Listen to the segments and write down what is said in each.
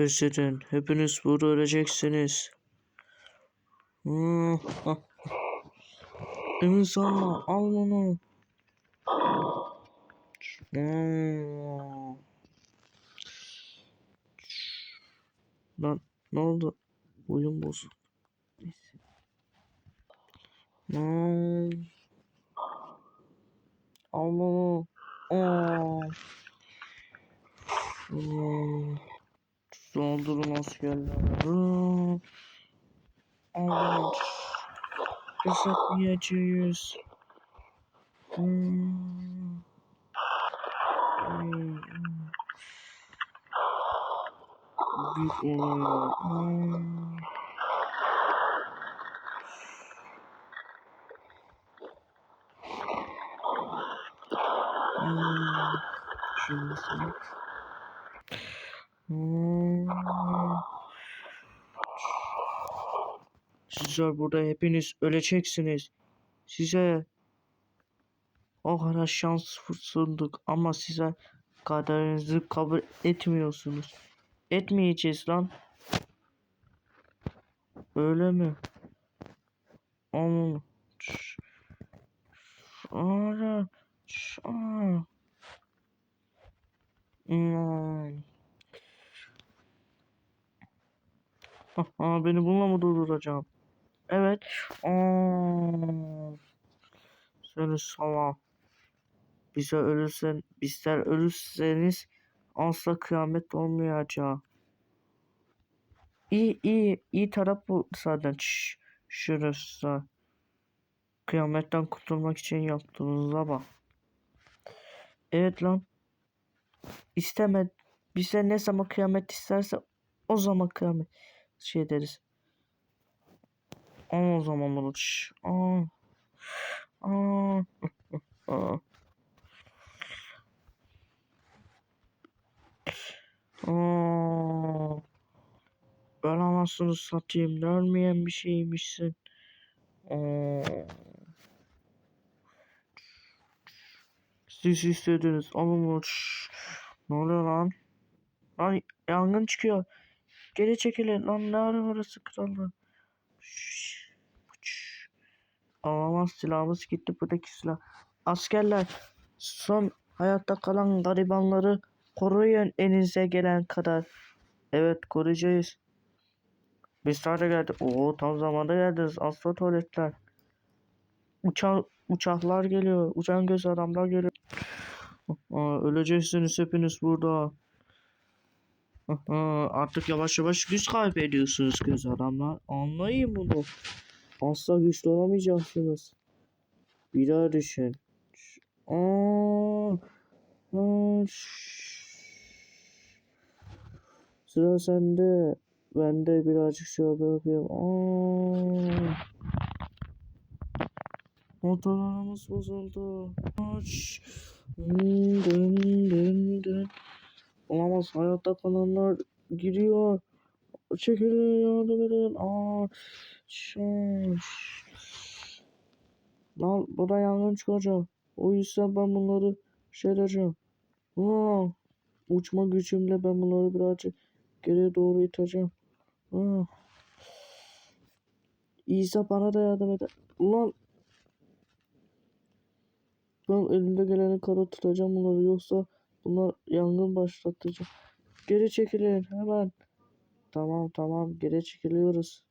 Pes edin. Hepiniz burada öleceksiniz. Hmm. Emin sanma. Al bunu. Hmm. Lan ne oldu? Oyun. Neyse. Hmm. Al bunu. Aa. Hmm. Saldırın askerler. Hmm. Al. Pes etmeyeceğiz. Hmm. Hmm. Büyük olay. Hmm. Hmm. Hmm. Sizler burada hepiniz öleceksiniz. Size o kadar şans sunduk ama size kaderinizi kabul etmiyorsunuz. Etmeyeceğiz lan. Öyle mi? Aman. Ara. Aa. Hmm. beni bununla mı durduracağım? Evet. Seni salak. Bize ölürsen, bizler ölürseniz asla kıyamet olmayacak. İyi iyi iyi taraf bu zaten. Şş, şurası. Kıyametten kurtulmak için yaptığınıza bak. Evet lan. İsteme. Bize ne zaman kıyamet isterse o zaman kıyamet şey deriz. Ama o zaman. Şş, Aa. Aa. Aa. Aa. Ben anasını satayım. Ölmeyen bir şeymişsin. Aa. Siz istediniz. Alın. Şşş. Ne oluyor lan? Lan yangın çıkıyor. Geri çekilin. Lan ne ara orası. Şşş. Alamaz silahımız gitti buradaki silah. Askerler son hayatta kalan garibanları koruyun elinize gelen kadar. Evet koruyacağız. Biz sadece geldik. Oo tam zamanda geldiniz. Asla tuvaletler. Uçak uçaklar geliyor. Uçan göz adamlar geliyor. Aa, öleceksiniz hepiniz burada. Artık yavaş yavaş güç kaybediyorsunuz göz adamlar. Anlayın bunu. Asla güçlü olamayacaksınız. Bir daha düşün. Aa. Sıra sende. Ben de birazcık şey yapayım. Aa. Motorlarımız bozuldu. Aç. Dın dın dın. Olamaz hayatta kalanlar giriyor. Çekilin yardım edin. Aa. Şş. Lan burada yangın çıkacak. O yüzden ben bunları şey edeceğim. Aa. Uçma gücümle ben bunları birazcık geriye doğru iteceğim. Aa. İsa bana da yardım eder. Ulan ben elimde geleni kara tutacağım bunları yoksa bunlar yangın başlatacak. Geri çekilin hemen. Tamam tamam geri çekiliyoruz.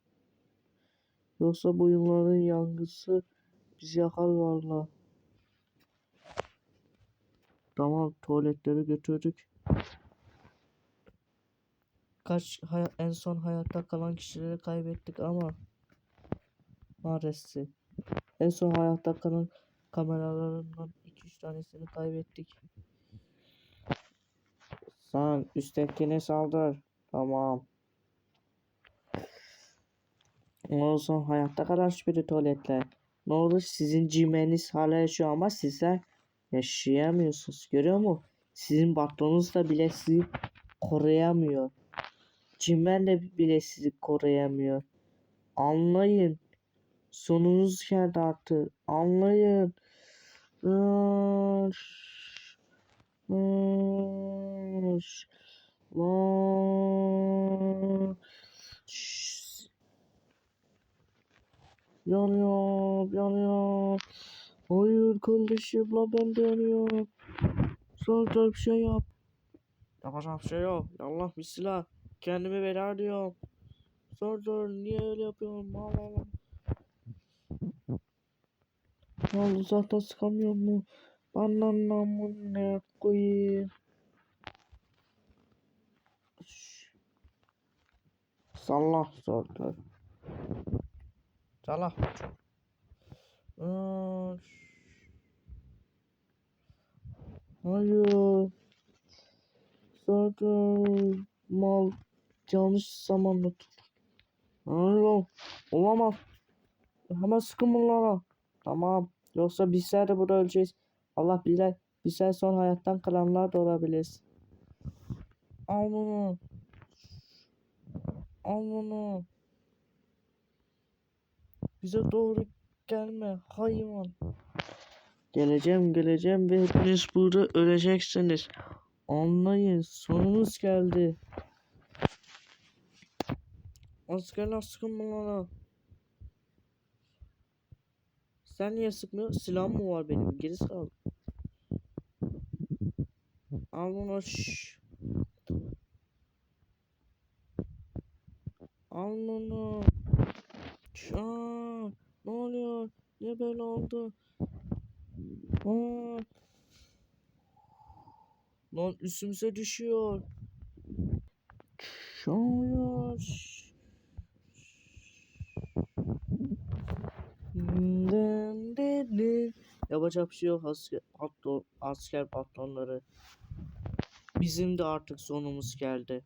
Yoksa bu yılların yangısı bizi yakar valla. Tamam tuvaletleri götürdük. Kaç en son hayatta kalan kişileri kaybettik ama maalesef en son hayatta kalan kameralarından 2-3 tanesini kaybettik. Sen üsttekine saldır. Tamam. Olsun hayatta kalan şüpheli tuvaletler. Ne olur sizin cimeniz hala yaşıyor ama sizler yaşayamıyorsunuz. Görüyor musun? Sizin patronunuz da bile sizi koruyamıyor. Cimen de bile sizi koruyamıyor. Anlayın. Sonunuz geldi artık. Anlayın. Mus Mu Yanıyor, yanıyor. Hayır kardeşim la ben de yanıyorum. Sonra bir şey yap. Yapacağım bir şey yok. Allah bir silah. Kendimi bela diyorum. Zor zor niye öyle yapıyorum? Allah Allah. Ne oldu zaten sıkamıyor mu? Bana namın ne koyayım? Salla zor zor. Salla. Aa, şşş. Hayır. Zaten mal yanlış zamanda tut. Hayır. Olamaz. Hemen sıkın bunlara. Tamam. Yoksa bizler de burada öleceğiz. Allah bilir. Bizler son hayattan kalanlar da olabiliriz. Al bunu. Al bunu. Bize doğru gelme hayvan. Geleceğim geleceğim ve hepiniz burada öleceksiniz. Anlayın sonumuz geldi. Askerler sıkın bunlara. Sen niye sıkmıyorsun? Silahım mı var benim? Geri sal. Al bunu. şşş. Al bunu. Şş, Aa, ne oluyor? Niye böyle oldu? Aa. Lan üstümüze düşüyor. Dın. Yapacak bir şey yok asker, patron, asker patronları. Bizim de artık sonumuz geldi.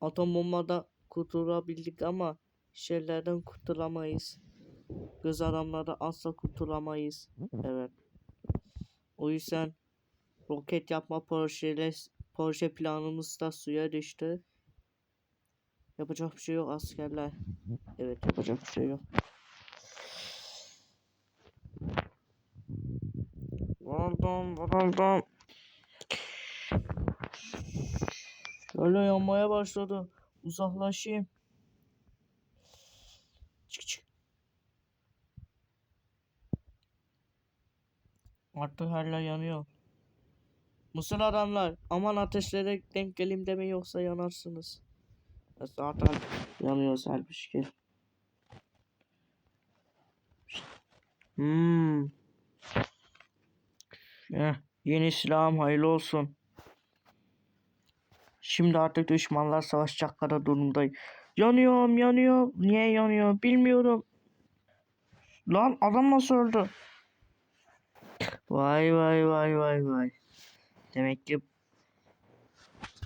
Atom bombada kurtulabildik ama şeylerden kurtulamayız. Göz adamlarda asla kurtulamayız. Evet. O yüzden roket yapma projeyle proje planımız da suya düştü. Yapacak bir şey yok askerler. Evet yapacak bir şey yok. Vuruldum vuruldum. Şöyle yanmaya başladı. Uzaklaşayım. Çık çık. Artık her yer yanıyor. Mısır adamlar aman ateşlere denk geleyim deme yoksa yanarsınız. Ya Zaten yanıyoruz her bir şey. Hmm. Eh, yeni silahım hayırlı olsun. Şimdi artık düşmanlar savaşacak kadar durumdayım. Yanıyorum yanıyorum. Niye yanıyor bilmiyorum. Lan adam nasıl öldü? Vay vay vay vay vay. Demek ki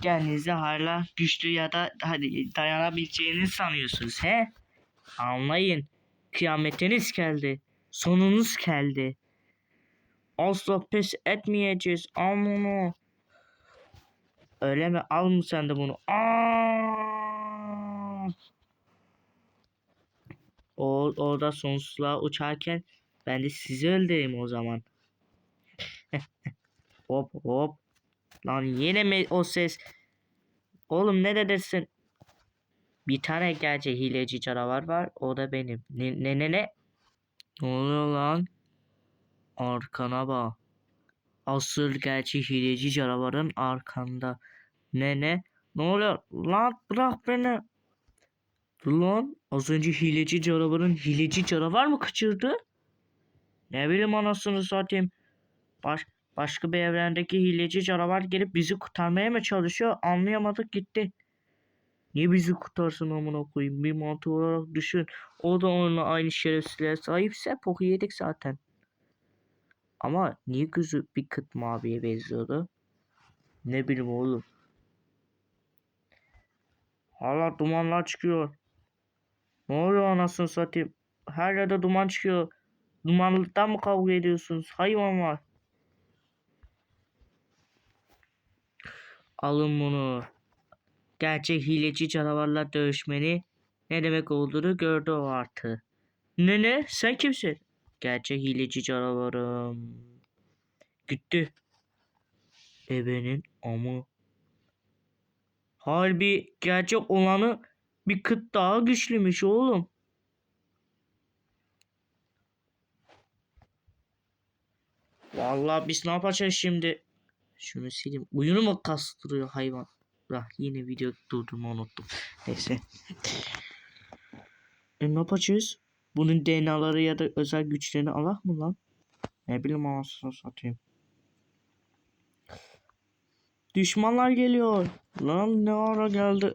kendinizi hala güçlü ya da hadi dayanabileceğini sanıyorsunuz he? Anlayın. Kıyametiniz geldi. Sonunuz geldi. Asla pes etmeyeceğiz. Bunu. Öyle mi? Al mı sen de bunu? Aa! O orada sonsuzluğa uçarken ben de sizi öldüreyim o zaman. hop hop. Lan yine mi o ses? Oğlum ne dersin? Bir tane gerçek hileci canavar var. O da benim. Ne ne ne ne? Ne oluyor lan? Arkana bak. Asıl gerçek hileci canavarın arkanda. Ne ne? Ne oluyor? Lan bırak beni. Lan az önce hileci canavarın hileci canavar mı kaçırdı? Ne bileyim anasını satayım. Baş, başka bir evrendeki hileci canavar gelip bizi kurtarmaya mı çalışıyor? Anlayamadık gitti. Niye bizi kurtarsın amına koyayım? Bir mantığı olarak düşün. O da onunla aynı şerefsizliğe sahipse poku yedik zaten. Ama niye gözü bir kıt maviye benziyordu? Ne bileyim oğlum. Hala dumanlar çıkıyor. Ne oluyor anasını satayım? Her yerde duman çıkıyor. Dumanlıktan mı kavga ediyorsunuz? Hayvanlar. Alın bunu. Gerçek hileci canavarla dövüşmeni ne demek olduğunu gördü o artı. Ne ne? Sen kimsin? Gerçek hileci canavarım. Gitti. Ebenin amı. Halbuki gerçek olanı bir kıt daha güçlüymüş oğlum. Vallahi biz ne yapacağız şimdi? Şunu sileyim. Uyunu mu kastırıyor hayvan? Ah, yine video durdurma unuttum. Neyse. E, ne yapacağız? Bunun DNA'ları ya da özel güçlerini alak mı lan? Ne bileyim anasını satayım. Düşmanlar geliyor. Lan ne ara geldi?